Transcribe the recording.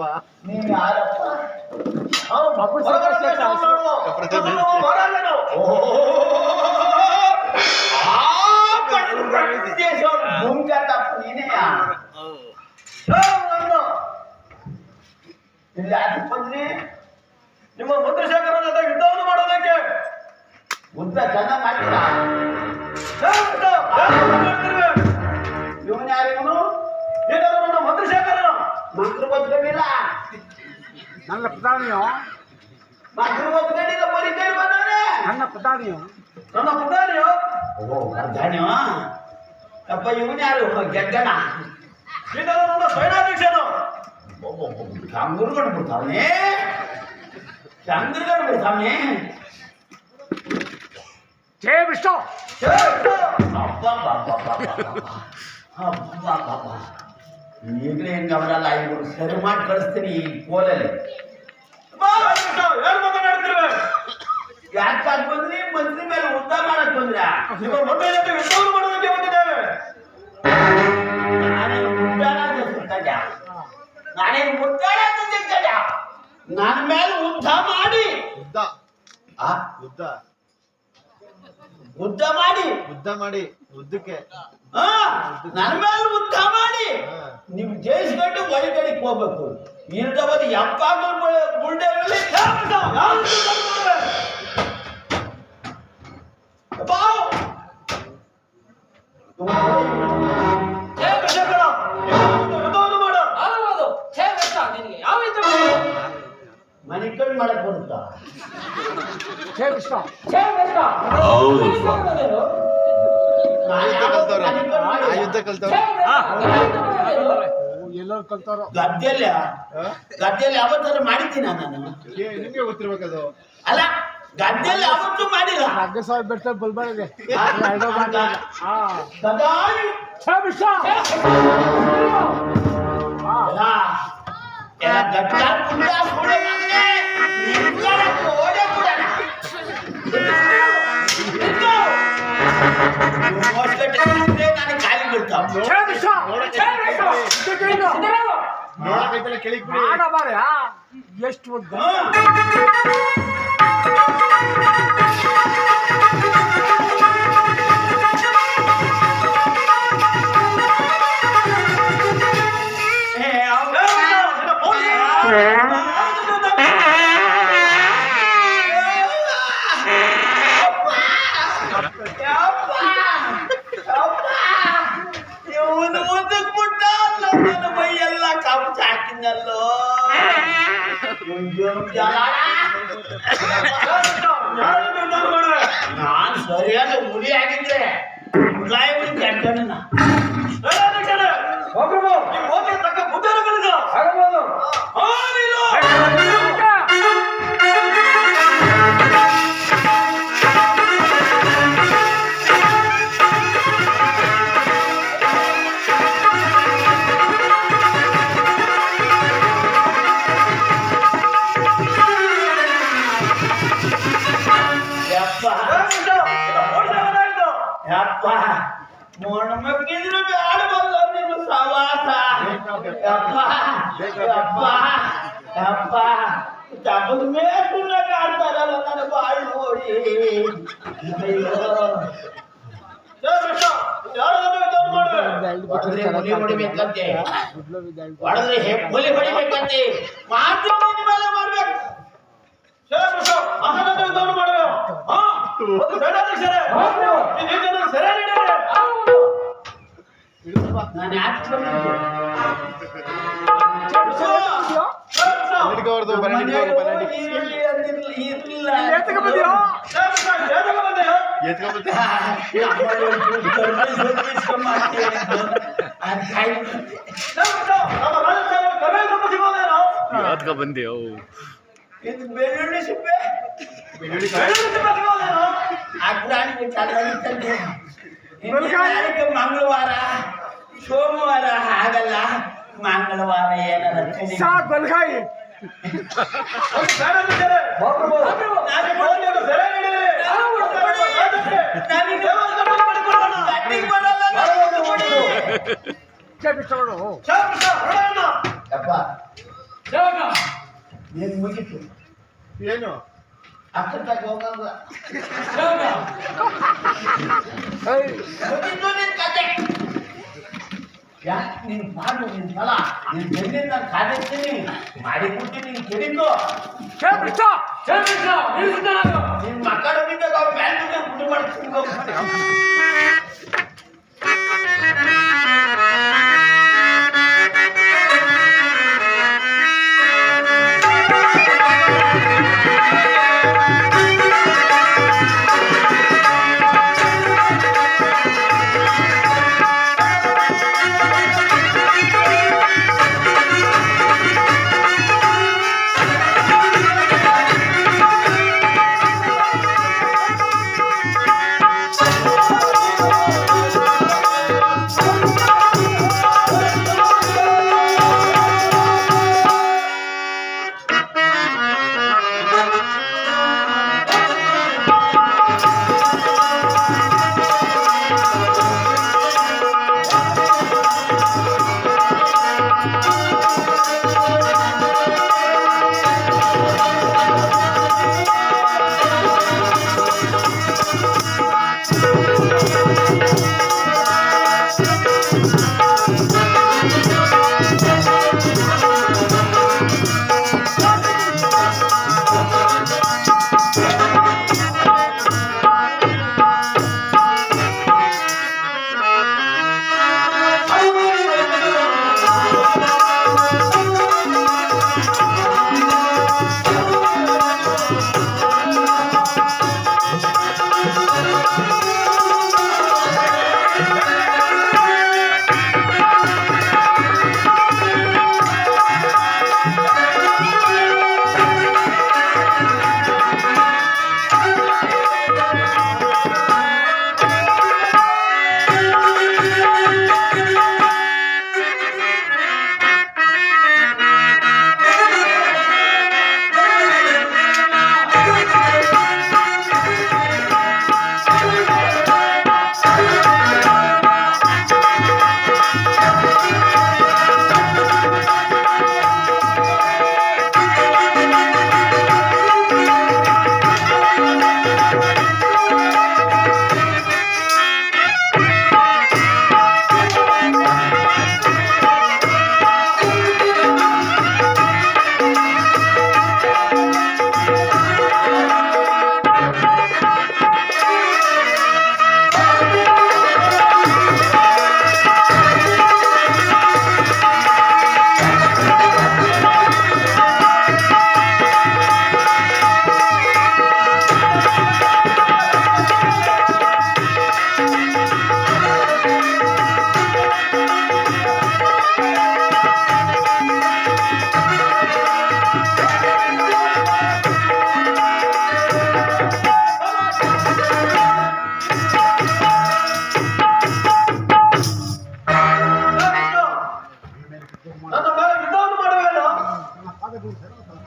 ನಾನು. ಇಲ್ಲಿ ಯಾಕೆ ಬಂದ್ರಿ ನಿಮ್ಮ ಮಂತ್ರಿಶೇಖರ ಜೊತೆ ಯುದ್ಧವನ್ನು ಮಾಡೋದಕ್ಕೆ ಉದ್ದ ಜನ ಮಾಡಿಲ್ಲ ನನ್ನ ಪ್ರಧಾನಿಯು? ಮಂತ್ರ ಬದ್ಕೊಂಡಿಲ್ಲ ಬರೀ ಕೈ ಬಂದವನೇ ನನ್ನ ಪ್ರಧಾನಿಯು? ನನ್ನ ಪುಟಾಣಿಯು ಓ ಧನ್ಯ ಅಪ್ಪ ಇವನ್ ಯಾರು? ಗೆಡ್ಡಣ ಏನಾದ್ರು ನನ್ನ ಸೈನಾಧ್ಯಕ್ಷನು ಚಂದ್ರಗಡ್ ಬಿಡ್ತಾವನೆ ಚಂದ್ರಗಡ್ ಬಿಡ್ತಾವನೆ ಜಯ ವಿಷ್ಣು! ಈಗಲೇ ಹೆಂಗ ಅವರೆಲ್ಲ ಇವ್ರು ಸರಿ ಮಾಡಿ ಕಳಿಸ್ತೀನಿ ಈ ಕೋಲಲ್ಲಿ. ಯಾಕೆ ಬಂದ್ರಿ? ಮಂತ್ರಿ ಮೇಲೆ ಉದ್ದ ಮಾಡಕ್ ಬಂದ್ರ? ಮಾಡೋದಕ್ಕೆ ಬಂದಿದ್ದೇವೆ. ನಾನೇನು ಮುಟ್ಟಾಳ ಅಂತ ನಾನೇನು ಮುಟ್ಟಾಳ ಅಂತ ನನ್ನ ಮೇಲೆ ಉದ್ದ ಮಾಡಿ. ಉದ್ದ ಆ? ಉದ್ದ ಉದ್ದ ಮಾಡಿ. ಉದ್ದ ಮಾಡಿ. ಉದ್ದಕ್ಕೆ. ನನ್ನ ಮೇಲೆ ಉದ್ದ ಮಾಡಿ. ನೀವು ಜಯಿಸ್ಕೊಂಡು ಒಳಗಡೆಗೆ ಹೋಗ್ಬೇಕು. ಇಲ್ದವದು ಎಪ್ಪಾಗಲು ಬುಲ್ಡೇರಲ್ಲಿ ಚಂದ್ರಶೇಖರ ಯುದ್ಧವನ್ನು ಮಾಡು ಆಗಬಹುದು ಛೇ ಬೆಟ್ಟ ನಿನಗೆ ಯಾವ ಯುದ್ಧ ಮಾಡೋದು? ಮನೆ ಕಣ್ಣು ಮಾಡಕ್ ಬರುತ್ತಾ? ಆ. ಯುದ್ಧ ಕಲ್ತವ್ರ? ಎಲ್ಲರೂ ಕಲ್ತವ್ರು. ಗದ್ದೆಲ್ಲ ಗದ್ದೆಯಲ್ಲಿ ಯಾವತ್ತಾರು ಮಾಡಿದ್ದೀನ ನಾನು? ನಿಮ್ಗೆ ಗೊತ್ತಿರ್ಬೇಕದು. ಅಲ್ಲ ಗದ್ದೆಯಲ್ಲಿ ಯಾವತ್ತೂ ಮಾಡಿಲ್ಲ. ಹಗ್ಗ ಸಾಹೇಬ್ ಬೆಟ್ಟ ಮಗನೇ. ನಿಂತ್ಕೊಳ್ಳ ಕೋಡೆ ನನಗೆ ನೋಡಕೈತಲ್ಲ ಕೆಳಗ್ ಬಿಡಿ. ಎಷ್ಟು ಉದ್ದ ನಾನು ಸರಿಯಾದ ಹುಲಿ ಆಗಿದ್ರೆ ಮುಲಾಯಿ ಹುಲಿ ಯಪ್ಪ ಮೊಣ್ಣ ಮಕ್ಕಿದ್ರು ಬ್ಯಾಡ ಬಲ್ಲ ನಿಮ್ಮ ಸವಾಸ ಯಪ್ಪ ಯಪ್ಪ ಯಪ್ಪ ತಪ್ಪದ ಮೇಲೆ ಆಡ್ತಾರಲ್ಲ ನನ್ನ ಬಾಯಿ ನೋಡಿ ಅಯ್ಯೋ ಹೊಡೆದ್ರೆ ಹುಲಿ ಹೊಡಿಬೇಕಂತೆ ಹೊಡೆದ್ರೆ ಹೆ- ಹುಲಿ ಹೊಡಿಬೇಕಂತೆ ಮಾತ್ರ ನಿನ್ನ ಮೇಲೆ ಮಾಡ್ಬೇಕು ಮಾಡ್ತೀನಿ ಅಂತ. ಅದ್ ಕಾಯ್ದು. ಯಾತ್ಕ ಬಂದೆವು ಇದು ಬೆಳ್ಳುಳ್ಳಿ ಸಿಪ್ಪೆ ಬೆಳ್ಳುಳ್ಳಿ ಅಗ್ರಾಣಿಗೆ ಚೆನ್ನಾಗಿತ್ತಂತೆ ಇನ್ನು ನಾಳೆಗೆ ಮಂಗಳವಾರ ಸೋಮವಾರ ಆಗಲ್ಲ ಮಂಗಳವಾರ ಏನಾರ ಸಾಕ್ ಬಲ್ಗಾಯಿ. ನೀನು ಮುಗಿತು? ಏನು? ಅಕ್ಕತ್ತಾಗ ಹೋಗಲ್ಲ ಸೇವಕ ಏಯ್, ಮುಗಿತು ನಿನ್ ಕತೆ ಯಾಕೆ ನೀನ್ ಮಾಡು ನಿನ್ ಫಲ ನಿನ್ ಬೆನ್ನಿನ ನಾನು ಕಾದಿರ್ತೀನಿ ಮಾಡಿ ಕೊಡ್ತೀನಿ ನೀನ್ ನಿಲ್ಲಿಸಿದ್ದಾನಾಗ ನಿನ್ ಮಕ್ಕಳ ಬಿದ್ದಾಗ ಅವ್ರ ಮ್ಯಾಲ ಬಿದ್ದಾಗ ಗುಡಿ ಮಾಡ್ತೀನಿ